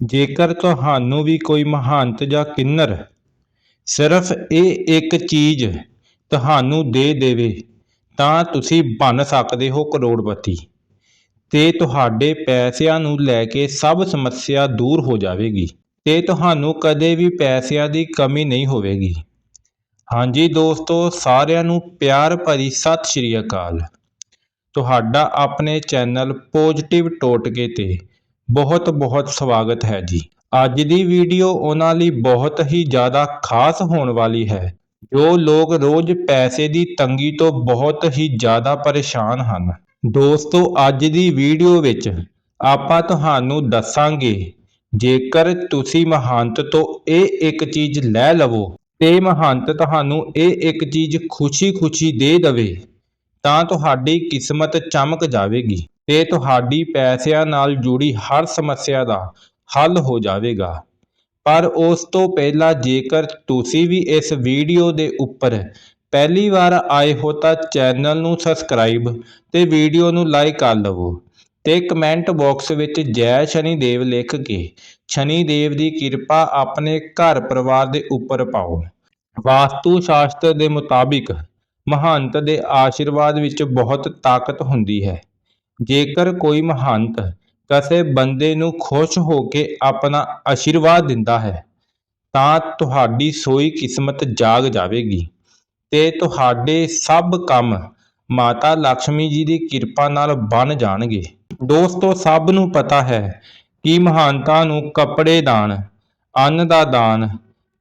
ਜੇਕਰ ਤੁਹਾਨੂੰ ਵੀ ਕੋਈ ਮਹੰਤ ਜਾਂ ਕਿੰਨਰ ਸਿਰਫ ਇਹ ਇੱਕ ਚੀਜ਼ ਤੁਹਾਨੂੰ ਦੇ ਦੇਵੇ, ਤਾਂ ਤੁਸੀਂ ਬਣ ਸਕਦੇ ਹੋ ਕਰੋੜਪਤੀ ਤੇ ਤੁਹਾਡੇ ਪੈਸਿਆਂ ਨੂੰ ਲੈ ਕੇ ਸਭ ਸਮੱਸਿਆ ਦੂਰ ਹੋ ਜਾਵੇਗੀ ਤੇ ਤੁਹਾਨੂੰ ਕਦੇ ਵੀ ਪੈਸਿਆਂ ਦੀ ਕਮੀ ਨਹੀਂ ਹੋਵੇਗੀ। ਹਾਂਜੀ ਦੋਸਤੋ, ਸਾਰਿਆਂ ਨੂੰ ਪਿਆਰ ਭਰੀ ਸਤਿ ਸ਼੍ਰੀ ਅਕਾਲ। ਤੁਹਾਡਾ ਆਪਣੇ ਚੈਨਲ ਪੋਜ਼ਿਟਿਵ ਟੋਟਕੇ ਤੇ ਬਹੁਤ ਬਹੁਤ ਸਵਾਗਤ ਹੈ ਜੀ। ਅੱਜ ਦੀ ਵੀਡੀਓ ਉਹਨਾਂ ਲਈ ਬਹੁਤ ਹੀ ਜ਼ਿਆਦਾ ਖਾਸ ਹੋਣ ਵਾਲੀ ਹੈ, ਜੋ ਲੋਕ ਰੋਜ਼ ਪੈਸੇ ਦੀ ਤੰਗੀ ਤੋਂ ਬਹੁਤ ਹੀ ਜ਼ਿਆਦਾ ਪਰੇਸ਼ਾਨ ਹਨ। ਦੋਸਤੋ, ਅੱਜ ਦੀ ਵੀਡੀਓ ਵਿੱਚ ਆਪਾਂ ਤੁਹਾਨੂੰ ਦੱਸਾਂਗੇ, ਜੇਕਰ ਤੁਸੀਂ ਮਹੰਤ ਤੋਂ ਇਹ ਇੱਕ ਚੀਜ਼ ਲੈ ਲਵੋ ਤੇ ਮਹੰਤ ਤੁਹਾਨੂੰ ਇਹ ਇੱਕ ਚੀਜ਼ ਖੁਸ਼ੀ-ਖੁਸ਼ੀ ਦੇ ਦੇਵੇ, ਤਾਂ ਤੁਹਾਡੀ ਕਿਸਮਤ ਚਮਕ ਜਾਵੇਗੀ। ਤੇ ਤੁਹਾਡੀ ਪੈਸਿਆਂ ਨਾਲ ਜੁੜੀ ਹਰ ਸਮੱਸਿਆ ਦਾ ਹੱਲ ਹੋ ਜਾਵੇਗਾ। ਪਰ ਉਸ ਤੋਂ ਪਹਿਲਾਂ ਜੇਕਰ ਤੁਸੀਂ ਵੀ ਇਸ ਵੀਡੀਓ ਦੇ ਉੱਪਰ ਪਹਿਲੀ ਵਾਰ ਆਏ ਹੋ ਤਾਂ ਚੈਨਲ ਨੂੰ ਸਬਸਕ੍ਰਾਈਬ ਤੇ ਵੀਡੀਓ ਨੂੰ ਲਾਈਕ ਕਰ ਲਵੋ ਤੇ ਕਮੈਂਟ ਬਾਕਸ ਵਿੱਚ ਜੈ ਸ਼ਨੀ ਦੇਵ ਲਿਖ ਕੇ ਸ਼ਨੀ ਦੇਵ ਦੀ ਕਿਰਪਾ ਆਪਣੇ ਘਰ ਪਰਿਵਾਰ ਦੇ ਉੱਪਰ ਪਾਓ। ਵਾਸਤੂ ਸ਼ਾਸਤਰ ਦੇ ਮੁਤਾਬਿਕ ਮਹੰਤ ਦੇ ਆਸ਼ੀਰਵਾਦ ਵਿੱਚ ਬਹੁਤ ਤਾਕਤ ਹੁੰਦੀ ਹੈ। ਜੇਕਰ ਕੋਈ ਮਹੰਤ ਕਿਸੇ ਬੰਦੇ ਨੂੰ ਖੁਸ਼ ਹੋ ਕੇ ਆਪਣਾ ਆਸ਼ੀਰਵਾਦ ਦਿੰਦਾ ਹੈ, ਤਾਂ ਤੁਹਾਡੀ ਸੋਈ ਕਿਸਮਤ ਜਾਗ ਜਾਵੇਗੀ ਤੇ ਤੁਹਾਡੇ ਸਭ ਕੰਮ ਮਾਤਾ ਲక్ష్ਮੀ ਜੀ ਦੀ ਕਿਰਪਾ ਨਾਲ ਬਣ ਜਾਣਗੇ। ਦੋਸਤੋ, ਸਭ ਨੂੰ ਪਤਾ ਹੈ ਕਿ ਮਹਾਨਤਾ ਨੂੰ ਕੱਪੜੇ ਦਾਨ, ਅੰਨ ਦਾ ਦਾਨ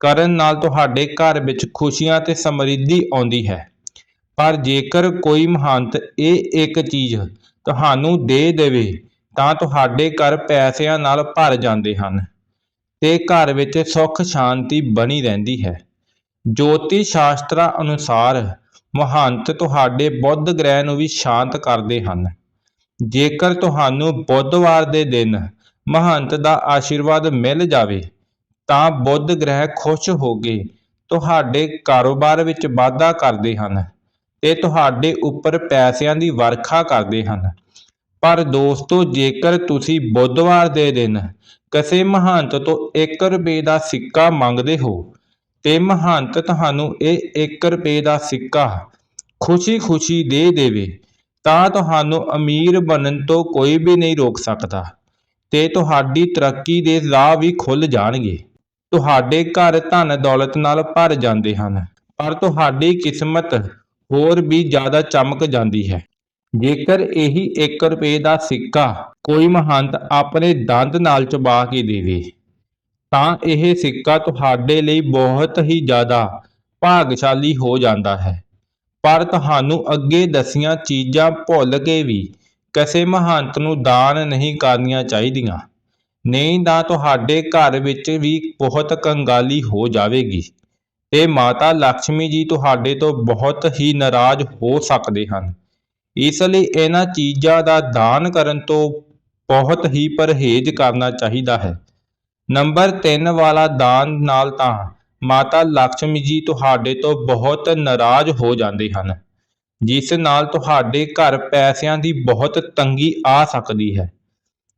ਕਰਨ ਨਾਲ ਤੁਹਾਡੇ ਘਰ ਵਿੱਚ ਖੁਸ਼ੀਆਂ ਤੇ ਸਮਰਿੱਧੀ ਆਉਂਦੀ ਹੈ। ਪਰ ਜੇਕਰ ਕੋਈ ਮਹੰਤ ਇਹ ਇੱਕ ਚੀਜ਼ ਤੁਹਾਨੂੰ ਦੇ ਦੇਵੇ, ਤਾਂ ਤੁਹਾਡੇ ਘਰ ਪੈਸਿਆਂ ਨਾਲ ਭਰ ਜਾਂਦੇ ਹਨ ਤੇ ਘਰ ਵਿੱਚ ਸੁੱਖ ਸ਼ਾਂਤੀ ਬਣੀ ਰਹਿੰਦੀ ਹੈ। ਜੋਤਿਸ਼ ਸ਼ਾਸਤਰਾਂ ਅਨੁਸਾਰ ਮਹੰਤ ਤੁਹਾਡੇ ਬੁੱਧ ਗ੍ਰਹਿ ਨੂੰ ਵੀ ਸ਼ਾਂਤ ਕਰਦੇ ਹਨ। ਜੇਕਰ ਤੁਹਾਨੂੰ ਬੁੱਧਵਾਰ ਦੇ ਦਿਨ ਮਹੰਤ ਦਾ ਆਸ਼ੀਰਵਾਦ ਮਿਲ ਜਾਵੇ, ਤਾਂ ਬੁੱਧ ਗ੍ਰਹਿ ਖੁਸ਼ ਹੋ ਕੇ ਤੁਹਾਡੇ ਕਾਰੋਬਾਰ ਵਿੱਚ ਵਾਧਾ ਕਰਦੇ ਹਨ ਤੇ ਤੁਹਾਡੇ ਉੱਪਰ ਪੈਸਿਆਂ ਦੀ ਵਰਖਾ ਕਰਦੇ ਹਨ। ਪਰ ਦੋਸਤੋ, ਜੇਕਰ ਤੁਸੀਂ ਬੁੱਧਵਾਰ ਦੇ ਦਿਨ ਕਿਸੇ ਮਹੰਤ ਤੋਂ 1 ਰੁਪਏ ਦਾ ਸਿੱਕਾ ਮੰਗਦੇ ਹੋ ਤੇ ਮਹੰਤ ਤੁਹਾਨੂੰ ਇਹ 1 ਰੁਪਏ ਦਾ ਸਿੱਕਾ ਖੁਸ਼ੀ-ਖੁਸ਼ੀ ਦੇ ਦੇਵੇ, ਤਾਂ ਤੁਹਾਨੂੰ ਅਮੀਰ ਬਣਨ ਤੋਂ ਕੋਈ ਵੀ ਨਹੀਂ ਰੋਕ ਸਕਦਾ ਤੇ ਤੁਹਾਡੀ ਤਰੱਕੀ ਦੇ ਰਾਹ ਵੀ ਖੁੱਲ ਜਾਣਗੇ। ਤੁਹਾਡੇ ਘਰ ਧਨ ਦੌਲਤ ਨਾਲ ਭਰ ਜਾਂਦੇ ਹਨ, ਪਰ ਤੁਹਾਡੀ ਕਿਸਮਤ ਹੋਰ ਵੀ ਜ਼ਿਆਦਾ ਚਮਕ ਜਾਂਦੀ ਹੈ। ਜੇਕਰ ਇਹੀ 1 ਰੁਪਏ ਦਾ ਸਿੱਕਾ ਕੋਈ ਮਹੰਤ ਆਪਣੇ ਦੰਦ ਨਾਲ ਚਬਾ ਕੇ ਦੇਵੇ, ਤਾਂ ਇਹ ਸਿੱਕਾ ਤੁਹਾਡੇ ਲਈ ਬਹੁਤ ਹੀ ਜ਼ਿਆਦਾ ਭਾਗਸ਼ਾਲੀ ਹੋ ਜਾਂਦਾ ਹੈ। ਪਰ ਤੁਹਾਨੂੰ ਅੱਗੇ ਦਸੀਆਂ ਚੀਜ਼ਾਂ ਭੁੱਲ ਕੇ ਵੀ ਕਿਸੇ ਮਹੰਤ ਨੂੰ ਦਾਨ ਨਹੀਂ ਕਰਨੀਆਂ ਚਾਹੀਦੀਆਂ। ਨਹੀਂ ਤਾਂ ਤੁਹਾਡੇ ਘਰ ਵਿੱਚ ਵੀ ਬਹੁਤ ਕੰਗਾਲੀ ਹੋ ਜਾਵੇਗੀ ਤੇ ਮਾਤਾ ਲక్ష్ਮੀ ਜੀ ਤੁਹਾਡੇ ਤੋਂ ਬਹੁਤ ਹੀ ਨਾਰਾਜ਼ ਹੋ ਸਕਦੇ ਹਨ। ਇਸ ਲਈ ਇਹਨਾਂ ਚੀਜ਼ਾਂ ਦਾ ਦਾਨ ਕਰਨ ਤੋਂ ਬਹੁਤ ਹੀ ਪਰਹੇਜ਼ ਕਰਨਾ ਚਾਹੀਦਾ ਹੈ। ਨੰਬਰ 3 ਵਾਲਾ ਦਾਨ ਨਾਲ ਤਾਂ ਮਾਤਾ ਲక్ష్ਮੀ ਜੀ ਤੁਹਾਡੇ ਤੋਂ ਬਹੁਤ ਨਾਰਾਜ਼ ਹੋ ਜਾਂਦੇ ਹਨ, ਜਿਸ ਨਾਲ ਤੁਹਾਡੇ ਘਰ ਪੈਸਿਆਂ ਦੀ ਬਹੁਤ ਤੰਗੀ ਆ ਸਕਦੀ ਹੈ।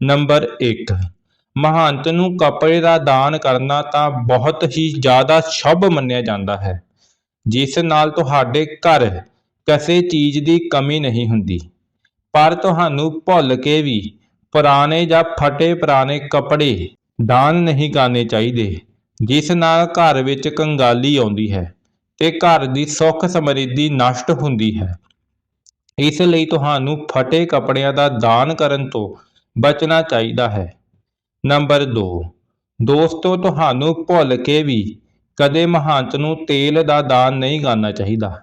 ਨੰਬਰ 1 ਮਹੰਤ ਨੂੰ ਕੱਪੜੇ ਦਾ ਦਾਨ ਕਰਨਾ ਤਾਂ ਬਹੁਤ ਹੀ ਜ਼ਿਆਦਾ ਸ਼ੁਭ ਮੰਨਿਆ ਜਾਂਦਾ ਹੈ, ਜਿਸ ਨਾਲ ਤੁਹਾਡੇ ਘਰ ਕਿਸੇ ਚੀਜ਼ ਦੀ ਕਮੀ ਨਹੀਂ ਹੁੰਦੀ। ਪਰ ਤੁਹਾਨੂੰ ਭੁੱਲ ਕੇ ਵੀ ਪੁਰਾਣੇ ਜਾਂ ਫਟੇ ਪੁਰਾਣੇ ਕੱਪੜੇ ਦਾਨ ਨਹੀਂ ਕਰਨੇ ਚਾਹੀਦੇ, ਜਿਸ ਨਾਲ ਘਰ ਵਿੱਚ ਕੰਗਾਲੀ ਆਉਂਦੀ ਹੈ ਤੇ ਘਰ ਦੀ ਸੁੱਖ ਸਮਰਿੱਧੀ ਨਸ਼ਟ ਹੁੰਦੀ ਹੈ। ਇਸ ਲਈ ਤੁਹਾਨੂੰ ਫਟੇ ਕੱਪੜਿਆਂ ਦਾ ਦਾਨ ਕਰਨ ਤੋਂ ਬਚਣਾ ਚਾਹੀਦਾ ਹੈ। ਨੰਬਰ 2 ਦੋਸਤੋ, ਤੁਹਾਨੂੰ ਭੁੱਲ ਕੇ ਵੀ ਕਦੇ ਮਹੰਤ ਨੂੰ ਤੇਲ ਦਾ ਦਾਨ ਨਹੀਂ ਕਰਨਾ ਚਾਹੀਦਾ।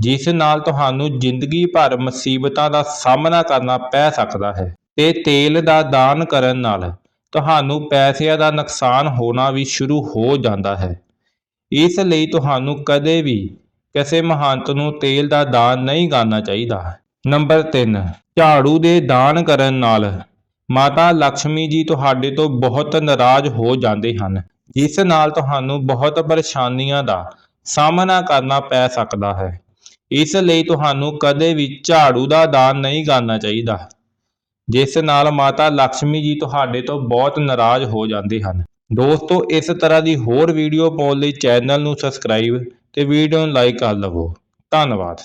ਜਿਸ ਨਾਲ ਤੁਹਾਨੂੰ ਜ਼ਿੰਦਗੀ ਭਰ ਮੁਸੀਬਤਾਂ ਦਾ ਸਾਹਮਣਾ ਕਰਨਾ ਪੈ ਸਕਦਾ ਹੈ ਤੇ ਤੇਲ ਦਾ ਦਾਨ ਕਰਨ ਨਾਲ ਤੁਹਾਨੂੰ ਪੈਸਿਆਂ ਦਾ ਨੁਕਸਾਨ ਹੋਣਾ ਵੀ ਸ਼ੁਰੂ ਹੋ ਜਾਂਦਾ ਹੈ। ਇਸ ਲਈ ਤੁਹਾਨੂੰ ਕਦੇ ਵੀ ਕਿਸੇ ਮਹੰਤ ਨੂੰ ਤੇਲ ਦਾ ਦਾਨ ਨਹੀਂ ਕਰਨਾ ਚਾਹੀਦਾ। ਨੰਬਰ 3 ਝਾੜੂ ਦੇ ਦਾਨ ਕਰਨ ਨਾਲ ਮਾਤਾ ਲక్ష్ਮੀ ਜੀ ਤੁਹਾਡੇ ਤੋਂ ਬਹੁਤ ਨਾਰਾਜ਼ ਹੋ ਜਾਂਦੇ ਹਨ, ਜਿਸ ਨਾਲ ਤੁਹਾਨੂੰ ਬਹੁਤ ਪਰੇਸ਼ਾਨੀਆਂ ਦਾ ਸਾਹਮਣਾ ਕਰਨਾ ਪੈ ਸਕਦਾ ਹੈ। ਇਸ ਲਈ ਤੁਹਾਨੂੰ ਕਦੇ ਵੀ ਝਾੜੂ ਦਾ ਦਾਨ ਨਹੀਂ ਕਰਨਾ ਚਾਹੀਦਾ। ਜਿਸ ਨਾਲ ਮਾਤਾ ਲక్ష్ਮੀ ਜੀ ਤੁਹਾਡੇ ਤੋਂ ਬਹੁਤ ਨਾਰਾਜ਼ ਹੋ ਜਾਂਦੇ ਹਨ। ਦੋਸਤੋ, ਇਸ ਤਰ੍ਹਾਂ ਦੀ ਹੋਰ ਵੀਡੀਓ ਪਾਉਣ ਲਈ ਚੈਨਲ ਨੂੰ ਸਬਸਕ੍ਰਾਈਬ ਤੇ ਵੀਡੀਓ ਨੂੰ ਲਾਈਕ ਕਰ ਲਵੋ। ਧੰਨਵਾਦ।